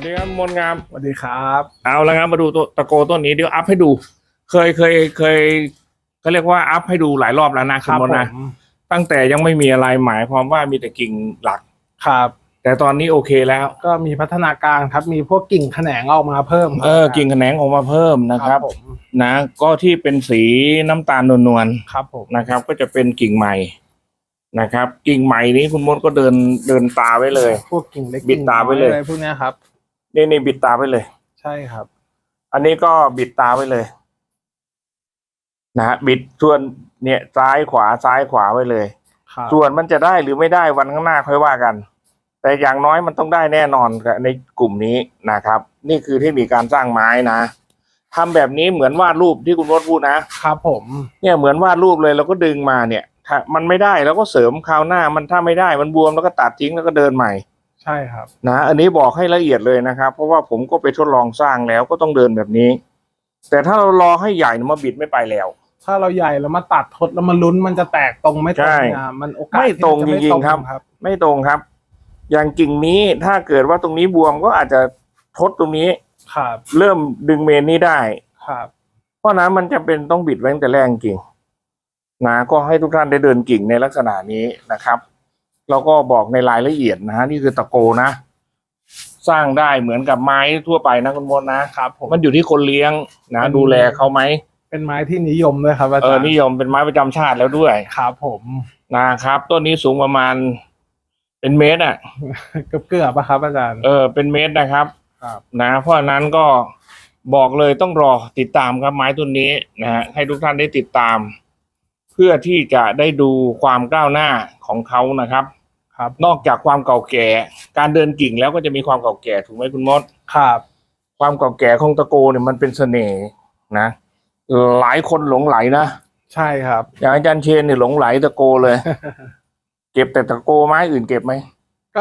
วัสดีครับมนต์งามสวัสดีครับ เอาละครับมาดูตัวตะโกต้นนี้เดี๋ยวอัพให้ดู เคยเคยเคยเขาเรียกว่าอัพให้ดูหลายรอบแล้วนะคุณมนต์นะตั้งแต่ยังไม่มีอะไรหมายความว่ามีแต่กิ่งหลักครับ แต่ตอนนี้โอเคแล้ว ก็มีพัฒนาการครับมีพวกกิ่งแขนงออกมาเพิ่มครับเออกิ่งแขนงออกมาเพิ่มนะครับผมนะ ก็ที่เป็นสีน้ำตาลนวลครับผมๆนะครับ ก็จะเป็นกิ่งใหม่นะครับ กิ่งใหม่นี้คุณมดก็เดินเดินตาไว้เลย พวกกิ่งเล็กบิดตาไว้เลยกิ่งน้ออะไรพวกเนี้ยครับ นี่นี่บิดตาไว้เลย ใช่ครับ อันนี้ก็บิดตาไว้เลย นะฮะบิดส่วนเนี่ยซ้ายขวาซ้ายขวาไว้เลย ครับส่วนมันจะได้หรือไม่ได้วันข้างหน้าค่อยว่ากัน แต่อย่างน้อยมันต้องได้แน่นอนกับในกลุ่มนี้นะครับ นี่คือเทคนิคการสร้างไม้นะทำแบบนี้เหมือนวาดรูปที่คุณวดพูดนะ ครับผมเนี่ยเหมือนวาดรูปเลยเราก็ดึงมาเนี่ย ถ้ามันไม่ได้เราก็เสริมคราวหน้ามันถ้าไม่ได้มันบวมแล้วก็ตัดทิ้งแล้วก็เดินใหม่ ใช่ครับ นะอันนี้บอกให้ละเอียดเลยนะครับ เพราะว่าผมก็ไปทดลองสร้างแล้วก็ต้องเดินแบบนี้ แต่ถ้าเรารอให้ใหญ่เนี่ยมาบิดไม่ไปแล้ว ถ้าเราใหญ่แล้วมาตัดทดแล้วมันลุ้นมันจะแตกตรงไม่ตรงใช่เนี่ยมันโอกาสไม่ที่ตรงจะจริงๆครับครับ ไม่ตรงครับ อย่างกิ่งนี้ถ้าเกิดว่าตรงนี้บวมก็อาจจะทดตรงนี้ครับ เริ่มดึงเมนนี้ได้ครับ เพราะนั้นมันจะเป็นต้องบิดไว้ตั้งแต่แรกจริงนะก็ให้ทุกท่านได้เดินกิ่งในลักษณะนี้นะครับ แล้วก็บอกในรายละเอียดนะฮะนี่คือตะโกนะ สร้างได้เหมือนกับไม้ทั่วไปนะคุณมดนะครับผม มันอยู่ที่คนเลี้ยงนะอืมดูแลเขาไหมเป็นไม้ที่นิยมด้วยครับอาเอจาอรย์นิยมเป็นไม้ประจำชาติแล้วด้วยครับผมนะครับต้นนี้สูงประมาณ เป็นเมตรอะ เกือบเกือบๆอะครับอาจารย์ เออเป็นเมตรนะครับ ครับ นะ เพราะฉะนั้นก็บอกเลยต้องรอติดตามครับไม้ต้นนี้นะฮะให้ทุกท่านได้ติดตาม เพื่อที่จะได้ดูความก้าวหน้าของเขานะครับ ครับ นอกจากความเก่าแก่ การเดินกิ่งแล้วก็จะมีความเก่าแก่ถูกไหมคุณมด ครับ ความเก่าแก่ของตะโกเนี่ยมันเป็นเสน่ห์นะ หลายคนหลงไหลนะ ใช่ครับ อย่างอาจารย์เชนเนี่ยหลงไหลตะโกเลย เก็บแต่ตะโกไม้อื่นเก็บไหม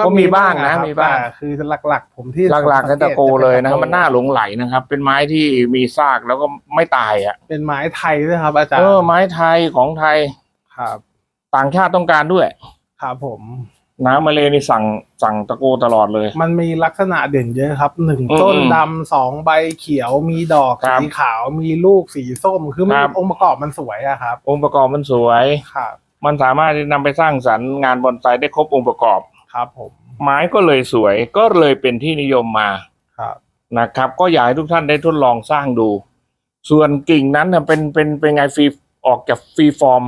ก็มีบ้างนะครับมีบ้างแต่คือหลัก ๆ ผมที่หลักๆผมกัสันงตะโกเลยนะจมันน่าหลงไหลนะครับ เป็นไม้ที่มีซากแล้วก็ไม่ตายอะ เป็นไม้ไทยด้วยครับอาจารเอย์อไม้ไทยของไทยครับ ต่างชาติต้องการด้วย ครับผม น้ำมาเลนี่สั่งสั่งตะโกตลอดเลย มันมีลักษณะเด่นเยอะครับหนึ่งอืมต้นดำสองใบเขียวมีดอกครับสีขาวมีลูกสีส้มคือมันครับ องค์ประกอบมันสวยอะครับองค์ประกอบมันสวย ครับมันสามารถที่นำไปสร้างสรรค์งานบอนไซได้ครบองค์ประกอบ ครับผมไม้ก็เลยสวยก็เลยเป็นที่นิยมมาครับ นะครับ ก็อยากให้ทุกท่านได้ทดลองสร้างดู ส่วนกิ่งนั้นน่ะเป็นเป็นเป็นไงฟรีออกจากฟรีฟอร์ม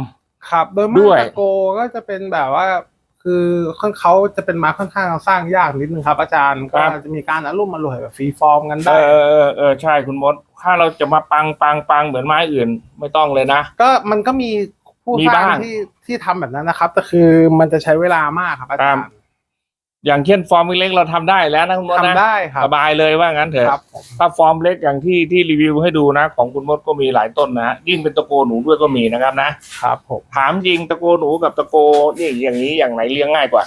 ครับ โดยด้มาวยกตะโกก็จะเป็นแบบว่า คือเขาจะเป็นไม้ค่อนข้างสร้างยากนิดนึงครับ อาจารย์ก็จะมีการอารมณ์อร่วยแบบฟรีฟอร์มกันเอได้อเออเออเออใช่คุณมด ถ้าเราจะมาปังปังปังเหมือนไม้อื่น ไม่ต้องเลยนะ ก็มันก็มีผู้มีสร้างบ้างที่ที่ทำแบบนั้นนะครับ แต่คือมันจะใช้เวลามากครับอาจารย์ อย่างเช่นฟอร์มเล็กๆเราทำได้แล้วนะคุณมดนะทำได้ครับสบายเลยว่างั้นเถครัอะบผมถ้าฟอร์มเล็กอย่างที่ที่รีวิวให้ดูนะ ของคุณมดก็มีหลายต้นนะยิ่งเป็นตะโกหนูด้วยก็มีนะครับนะครับผมถามจริงตะโกหนูกับตะโกนี่อย่างนี้อย่างไหนเลี้ยงง่ายกว่า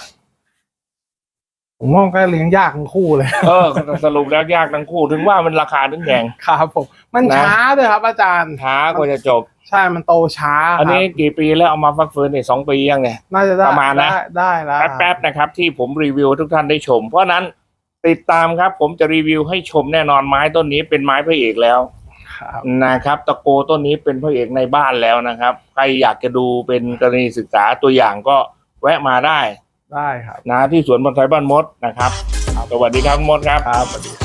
ผมว่าก็เลี้ยงยากทั้งคู่เลย เออสรุปแล้วยากทั้งคู่ ถึงว่ามันราคาถึงแพงครับผมมันนะช้าด้วยครับ อาจารย์ช้ากว่าจะจบ ใช่มันโตช้าครับอันนี้กี่ปีแล้วเอามาฟักฟื้นเนี่ยสองปียังเนี่ยน่าจะได้ประมาณนะได้ได้แล้วแป๊บๆนะครับ ที่ผมรีวิวให้ทุกท่านได้ชม เพราะฉะนั้นติดตามครับ ผมจะรีวิวให้ชมแน่นอนไม้ต้นนี้เป็นไม้พระเอกแล้วครับนะครับตะโกต้นนี้เป็นพระเอกในบ้านแล้วนะครับ ใครอยากจะดูเป็นกรณีศึกษาตัวอย่างก็แวะมาได้ ได้ครับ นะที่สวนบอนไซบ้านมดนะครับ สวัสดีครับมดครับ ครับสวัสดีครับ